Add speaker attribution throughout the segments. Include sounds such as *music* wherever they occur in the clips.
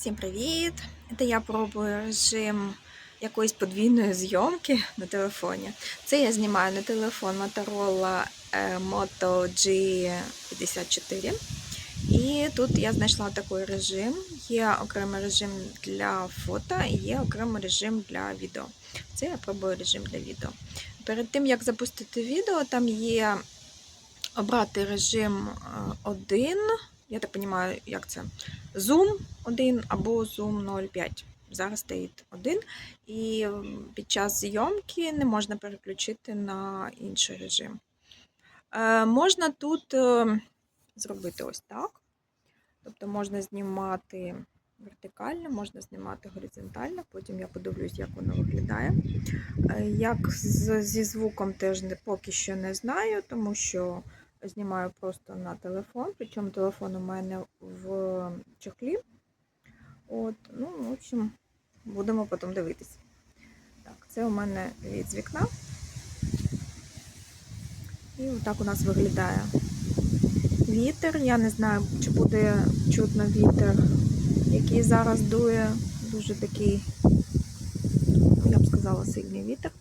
Speaker 1: Всім привіт! Це я пробую режим якоїсь подвійної зйомки на телефоні. Це я знімаю на телефон Motorola е, Moto G54. І тут я знайшла такий режим. Є окремий режим для фото і є окремий режим для відео. Це я пробую режим для відео. Перед тим як запустити відео, там є обрати режим 1. Я так розумію, як це? Zoom 1 або Zoom 0,5. Зараз стоїть 1. І під час зйомки не можна переключити на інший режим. Е, можна тут е, зробити ось так. Тобто можна знімати вертикально, можна знімати горизонтально, потім я подивлюсь, як воно виглядає. Е, Як з, зі звуком теж поки що не знаю, тому що знімаю просто на телефон, причому телефон у мене в чохлі. От, ну, в общем, будемо потім дивитися. Так, це у мене від з вікна. І отак у нас виглядає вітер. Я не знаю, чи буде чутно вітер, який зараз дує. Дуже такий, я б сказала, сильний вітер.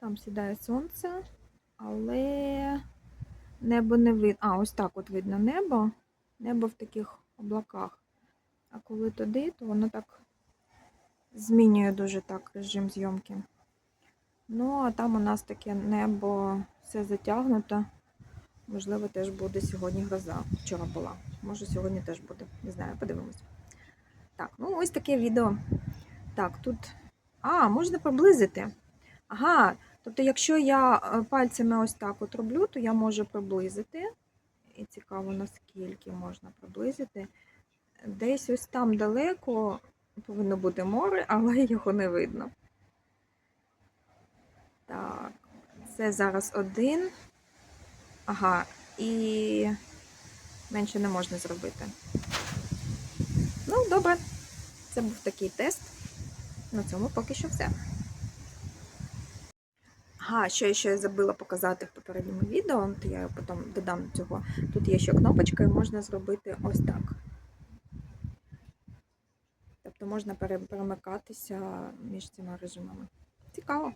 Speaker 1: Там сідає сонце, але небо не видно. А, ось так от видно небо. Небо в таких облаках. А коли туди, то воно так змінює дуже так режим зйомки. Ну, а там у нас таке небо все затягнуто. Можливо, теж буде сьогодні гроза. Вчора була. Може, сьогодні теж буде. Не знаю, подивимось. Так, ну ось таке відео. Так, тут. А, можна приблизити. Ага, тобто, якщо я е, пальцями ось так от роблю, то я можу приблизити. І цікаво, наскільки можна приблизити. Десь ось там далеко повинно бути море, *laughs* але його не видно. Так, це зараз один. Ага, і менше не можна зробити. Ну, добре. Це був такий тест. На цьому поки що все. Ага, що я ще забула показати в попередньому відео, то я потім додам цього. Тут є ще кнопочка, і можна зробити ось так. Тобто можна перемикатися між цими режимами. Цікаво.